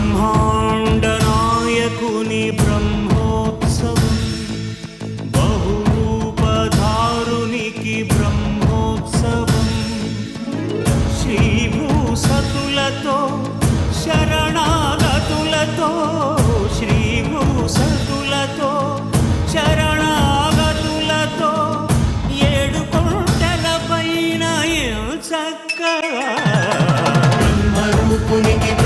బ్రహ్మాండ నాయకుని బ్రహ్మోత్సవం బహురూపధారునికి బ్రహ్మోత్సవం శ్రీభూసతులతో శరణాగతులతో శ్రీభూసతులతో శరణాగతులతో ఏడు కొండల పైన చక్కగా బ్రహ్మరూపునికి